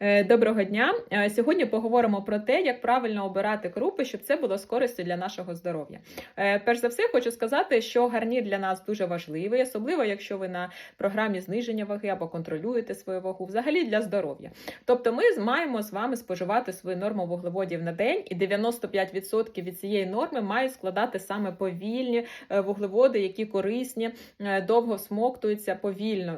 Е, Доброго дня! Е, Сьогодні поговоримо про те, як правильно обирати крупи, щоб це було з користю для нашого здоров'я. Е, Перш за все, хочу сказати, що гарнір для нас дуже важливий, особливо якщо ви на програмі зниження ваги або контролюєте свою вагу, взагалі для здоров'я. Тобто, ми маємо з вами споживати свою норму вуглеводів на день, і 95% від цієї норми мають складати саме повільні вуглеводи, які корисні, довго всмоктуються повільно.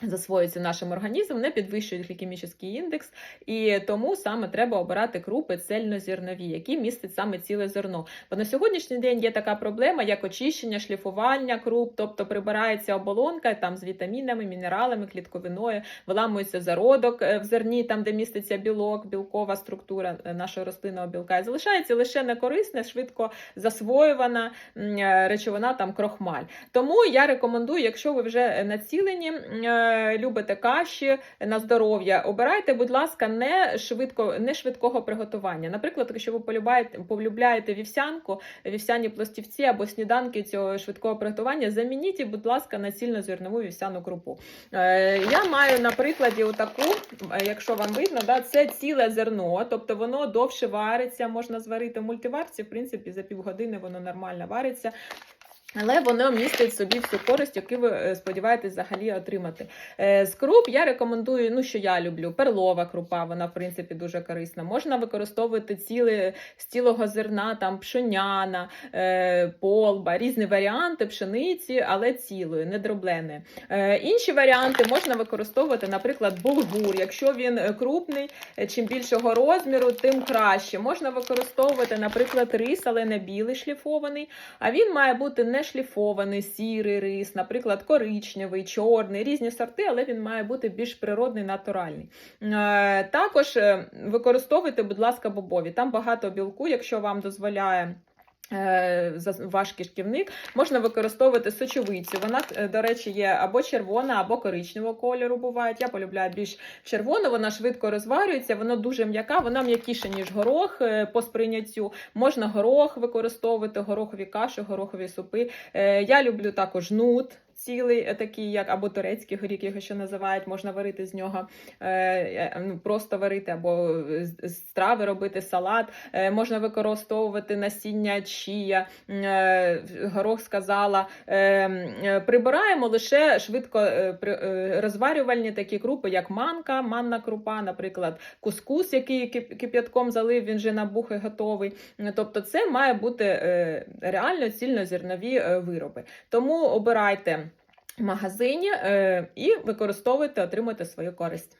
Засвоюються нашим організмом, не підвищують глікемічний індекс, і тому саме треба обирати крупи цельнозернові, які містять саме ціле зерно. Бо на сьогоднішній день є така проблема, як очищення, шліфування круп, тобто прибирається оболонка там з вітамінами, мінералами, клітковиною, виламується зародок е, в зерні, там де міститься білок, білкова структура е, нашого рослинного білка. І залишається лише некорисне, швидко засвоювана е, речовина, там крохмаль. Тому я рекомендую, якщо ви вже націлені, любите каші на здоров'я, обирайте, будь ласка, не швидко, не швидкого приготування. Наприклад, якщо ви полюбаєте, полюбляєте вівсянку, вівсяні пластівці або сніданки цього швидкого приготування, замініть, будь ласка, на цільнозернову вівсяну крупу. Е, я маю на прикладі отаку, е, якщо вам видно, да, це ціле зерно, тобто воно довше вариться, можна зварити в мультиварці, в принципі, за півгодини воно нормально вариться. Але воно містить собі всю користь, яку ви е, сподіваєтесь взагалі отримати. Е, З круп я рекомендую, ну що я люблю, перлова крупа, вона в принципі дуже корисна. Можна використовувати ціле з цілого зерна, там пшеняна, е, полба, різні варіанти пшениці, але цілої, не дробленої. Інші варіанти можна використовувати, наприклад, булгур. Якщо він крупний, чим більшого розміру, тим краще. Можна використовувати, наприклад, рис, але не білий шліфований. А він має бути не шліфований, сірий рис, наприклад, коричневий, чорний, різні сорти, але він має бути більш природний, натуральний. Е, Також е, використовуйте, будь ласка, бобові. Там багато білку, якщо вам дозволяє. Е, Ваш кишківник можна використовувати сочовицю. Вона, е, до речі, є або червона, або коричневого кольору. Бувають. Я полюбляю більш червону, вона швидко розварюється, вона дуже м'яка, вона м'якіша, ніж горох е, по сприйняттю. Можна горох використовувати, горохові каші, горохові супи. Я люблю також нут. Цілий е, такий, як або турецький горіх, його ще називають, можна варити з нього, е, е, ну, просто варити, або з страви робити салат. Можна використовувати насіння чія, горох сказала. Прибираємо лише швидко розварювальні такі крупи, як манка, манна крупа, наприклад, кускус, який кип'ятком залив, він вже набухий готовий. Тобто, це має бути реально цільнозернові вироби. Тому обирайте магазині е, і використовуйте, отримуйте свою користь.